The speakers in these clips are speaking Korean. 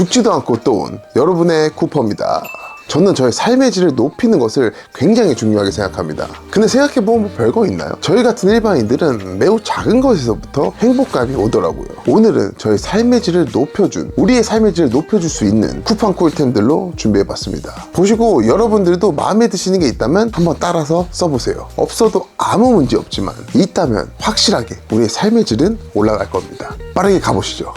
죽지도 않고 또 온 여러분의 쿠퍼입니다. 저는 저의 삶의 질을 높이는 것을 굉장히 중요하게 생각합니다. 근데 생각해보면 뭐 별거 있나요? 저희 같은 일반인들은 매우 작은 것에서부터 행복감이 오더라고요. 오늘은 저의 삶의 질을 높여준, 우리의 삶의 질을 높여줄 수 있는 쿠팡 꿀템들로 준비해봤습니다. 보시고 여러분들도 마음에 드시는 게 있다면 한번 따라서 써보세요. 없어도 아무 문제 없지만 있다면 확실하게 우리의 삶의 질은 올라갈 겁니다. 빠르게 가보시죠.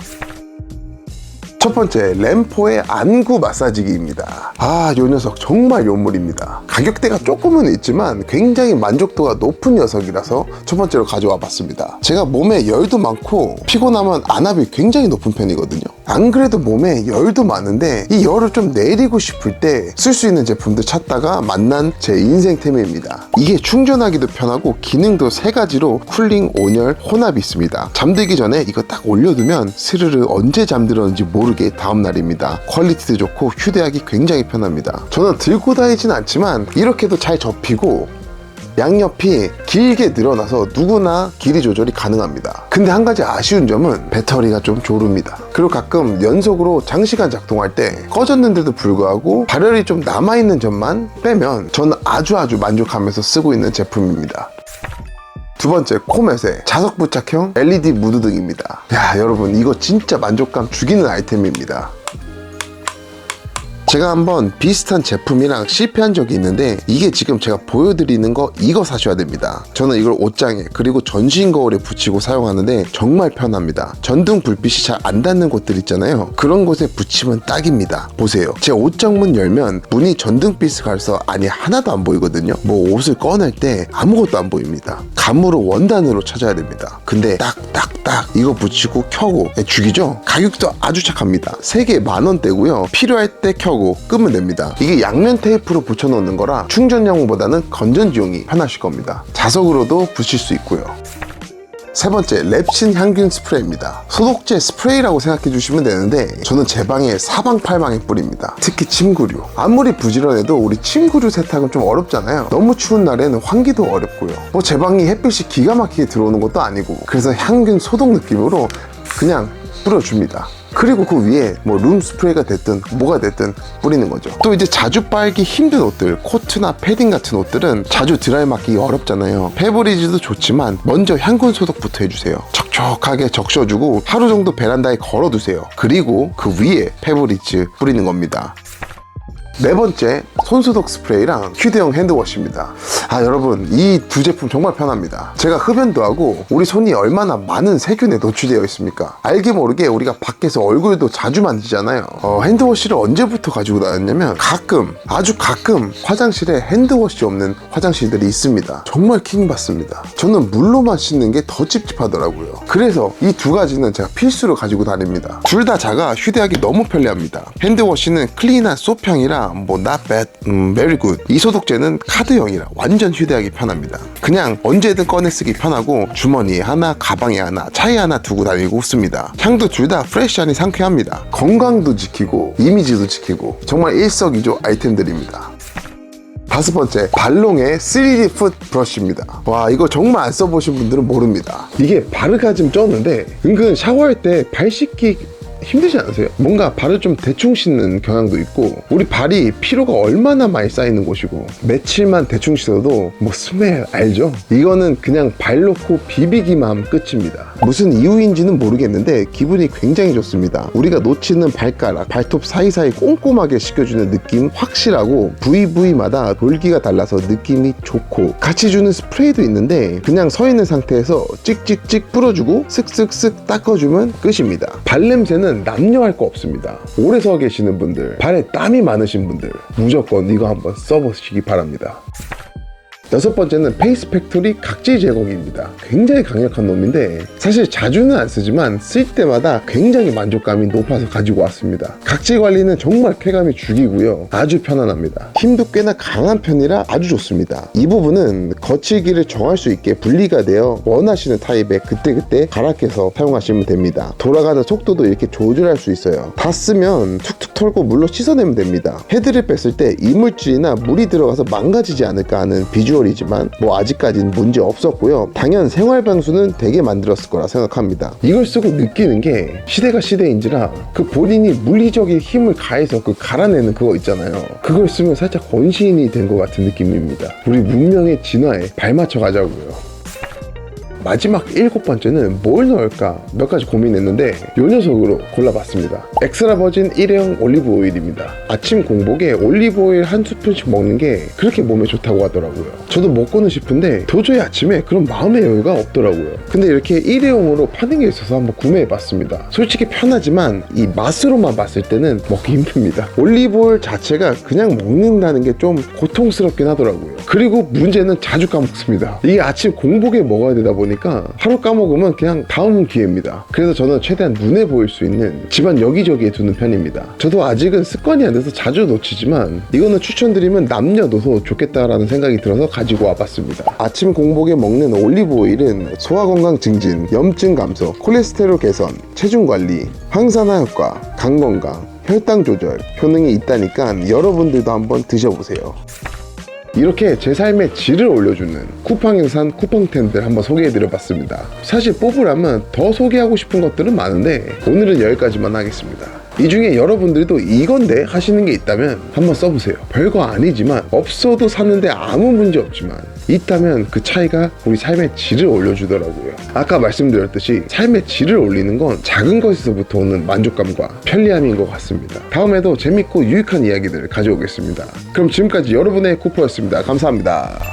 첫 번째 램포의 안구 마사지기입니다. 아 요 녀석 정말 요물입니다. 가격대가 조금은 있지만 굉장히 만족도가 높은 녀석이라서 첫 번째로 가져와 봤습니다. 제가 몸에 열도 많고 피곤하면 안압이 굉장히 높은 편이거든요 안 그래도 몸에 열도 많은데 이 열을 좀 내리고 싶을 때 쓸 수 있는 제품들 찾다가 만난 제 인생템입니다 이게 충전하기도 편하고 기능도 세 가지로 쿨링, 온열, 혼합이 있습니다 잠들기 전에 이거 딱 올려두면 스르르 언제 잠들었는지 모르게 다음날입니다 퀄리티도 좋고 휴대하기 굉장히 편합니다 저는 들고 다니진 않지만 이렇게도 잘 접히고 양옆이 길게 늘어나서 누구나 길이 조절이 가능합니다. 근데 한 가지 아쉬운 점은 배터리가 좀 조릅니다. 그리고 가끔 연속으로 장시간 작동할 때 꺼졌는데도 불구하고 발열이 좀 남아있는 점만 빼면 저는 아주 아주 만족하면서 쓰고 있는 제품입니다. 두 번째 코멧의 자석 부착형 LED 무드등입니다. 야 여러분 이거 진짜 만족감 죽이는 아이템입니다. 제가 한번 비슷한 제품이랑 실패한 적이 있는데 이게 지금 제가 보여드리는 거 이거 사셔야 됩니다. 저는 이걸 옷장에 그리고 전신 거울에 붙이고 사용하는데 정말 편합니다. 전등 불빛이 잘 안 닿는 곳들 있잖아요. 그런 곳에 붙이면 딱입니다. 보세요. 제 옷장 문 열면 문이 전등빛을 가려서 안이 하나도 안 보이거든요. 뭐 옷을 꺼낼 때 아무것도 안 보입니다. 감으로 원단으로 찾아야 됩니다. 근데 딱딱딱 이거 붙이고 켜고 예, 죽이죠? 가격도 아주 착합니다. 3개 만 원대고요. 필요할 때 켜고 끄면 됩니다. 이게 양면 테이프로 붙여놓는 거라 충전용보다는 건전지용이 편하실 겁니다. 자석으로도 붙일 수 있고요. 세 번째 랩신 향균 스프레이입니다. 소독제 스프레이라고 생각해 주시면 되는데 저는 제 방에 사방팔방에 뿌립니다. 특히 침구류. 아무리 부지런해도 우리 침구류 세탁은 좀 어렵잖아요. 너무 추운 날에는 환기도 어렵고요. 뭐 제 방이 햇빛이 기가 막히게 들어오는 것도 아니고 그래서 향균 소독 느낌으로 그냥 뿌려줍니다. 그리고 그 위에 뭐 룸 스프레이가 됐든 뭐가 됐든 뿌리는 거죠. 또 이제 자주 빨기 힘든 옷들, 코트나 패딩 같은 옷들은 자주 드라이 맡기기 어렵잖아요. 페브리즈도 좋지만 먼저 향균 소독부터 해주세요. 촉촉하게 적셔주고 하루 정도 베란다에 걸어두세요. 그리고 그 위에 페브리즈 뿌리는 겁니다. 네 번째 손소독 스프레이랑 휴대용 핸드워시입니다. 아 여러분 이 두 제품 정말 편합니다. 제가 흡연도 하고 우리 손이 얼마나 많은 세균에 노출되어 있습니까? 알게 모르게 우리가 밖에서 얼굴도 자주 만지잖아요. 어, 핸드워시를 언제부터 가지고 다녔냐면 가끔 아주 가끔 화장실에 핸드워시 없는 화장실들이 있습니다. 정말 킹받습니다. 저는 물로만 씻는 게 더 찝찝하더라고요. 그래서 이 두 가지는 제가 필수로 가지고 다닙니다. 둘다 자가 휴대하기 너무 편리합니다. 핸드워시는 클린한 소평이라 뭐 not bad, 음, very good. 이 소독제는 카드형이라 완전 휴대하기 편합니다. 그냥 언제든 꺼내 쓰기 편하고 주머니에 하나, 가방에 하나, 차에 하나 두고 다니고 씁니다. 향도 둘 다 프레시하니 상쾌합니다. 건강도 지키고 이미지도 지키고 정말 일석이조 아이템들입니다. 다섯 번째 발롱의 3D 풋 브러쉬입니다 와 이거 정말 안 써보신 분들은 모릅니다 이게 발을 좀 쪘는데 은근 샤워할 때 발 씻기 힘들지 않으세요? 뭔가 발을 좀 대충 씻는 경향도 있고 우리 발이 피로가 얼마나 많이 쌓이는 곳이고 며칠만 대충 씻어도 뭐 스멜 알죠? 이거는 그냥 발 놓고 비비기만 끝입니다 무슨 이유인지는 모르겠는데 기분이 굉장히 좋습니다. 우리가 놓치는 발가락, 발톱 사이사이 꼼꼼하게 씻겨주는 느낌 확실하고 부위 부위마다 돌기가 달라서 느낌이 좋고 같이 주는 스프레이도 있는데 그냥 서 있는 상태에서 찍찍찍 뿌려주고 쓱쓱쓱 닦아주면 끝입니다. 발냄새는 남녀할 거 없습니다. 오래 서 계시는 분들 발에 땀이 많으신 분들 무조건 이거 한번 써보시기 바랍니다 여섯 번째는 페이스 팩토리 각질 제거기입니다. 굉장히 강력한 놈인데 사실 자주는 안 쓰지만 쓸 때마다 굉장히 만족감이 높아서 가지고 왔습니다. 각질 관리는 정말 쾌감이 죽이고요. 아주 편안합니다. 힘도 꽤나 강한 편이라 아주 좋습니다. 이 부분은 거칠기를 정할 수 있게 분리가 되어 원하시는 타입에 그때그때 갈아 껴서 사용하시면 됩니다. 돌아가는 속도도 이렇게 조절할 수 있어요. 다 쓰면 툭툭 털고 물로 씻어내면 됩니다. 헤드를 뺐을 때 이물질이나 물이 들어가서 망가지지 않을까 하는 비주얼 카테고리지만 뭐 아직까지는 문제 없었고요. 당연 생활방수는 되게 만들었을 거라 생각합니다. 이걸 쓰고 느끼는 게 시대가 시대인지라 그 본인이 물리적인 힘을 가해서 그 갈아내는 그거 있잖아요. 그걸 쓰면 살짝 원시인이 된 것 같은 느낌입니다. 우리 문명의 진화에 발맞춰 가자고요. 마지막 일곱 번째는 뭘 넣을까 몇 가지 고민했는데 요 녀석으로 골라봤습니다. 엑스트라 버진 일회용 올리브 오일입니다. 아침 공복에 올리브 오일 한 스푼씩 먹는 게 그렇게 몸에 좋다고 하더라고요. 저도 먹고는 싶은데 도저히 아침에 그런 마음의 여유가 없더라고요. 근데 이렇게 일회용으로 파는 게 있어서 한번 구매해봤습니다. 솔직히 편하지만 이 맛으로만 봤을 때는 먹기 힘듭니다. 올리브 오일 자체가 그냥 먹는다는 게 좀 고통스럽긴 하더라고요. 그리고 문제는 자주 까먹습니다. 이게 아침 공복에 먹어야 되다 보니 까 하루 까먹으면 그냥 다음 기회입니다. 그래서 저는 최대한 눈에 보일 수 있는 집안 여기저기에 두는 편입니다. 저도 아직은 습관이 안 돼서 자주 놓치지만 이거는 추천드리면 남녀노소 좋겠다라는 생각이 들어서 가지고 와봤습니다. 아침 공복에 먹는 올리브 오일은 소화 건강 증진, 염증 감소, 콜레스테롤 개선, 체중 관리, 항산화 효과, 간 건강, 혈당 조절 효능이 있다니까 여러분들도 한번 드셔보세요. 이렇게 제 삶의 질을 올려주는 쿠팡에산 쿠팡템들 한번 소개해드려봤습니다. 사실 뽑으라면 더 소개하고 싶은 것들은 많은데 오늘은 여기까지만 하겠습니다. 이 중에 여러분들도 이건데 하시는 게 있다면 한번 써보세요. 별거 아니지만 없어도 사는데 아무 문제 없지만 있다면 그 차이가 우리 삶의 질을 올려주더라고요. 아까 말씀드렸듯이 삶의 질을 올리는 건 작은 것에서부터 오는 만족감과 편리함인 것 같습니다. 다음에도 재밌고 유익한 이야기들을 가져오겠습니다. 그럼 지금까지 여러분의 쿠퍼였습니다. 감사합니다.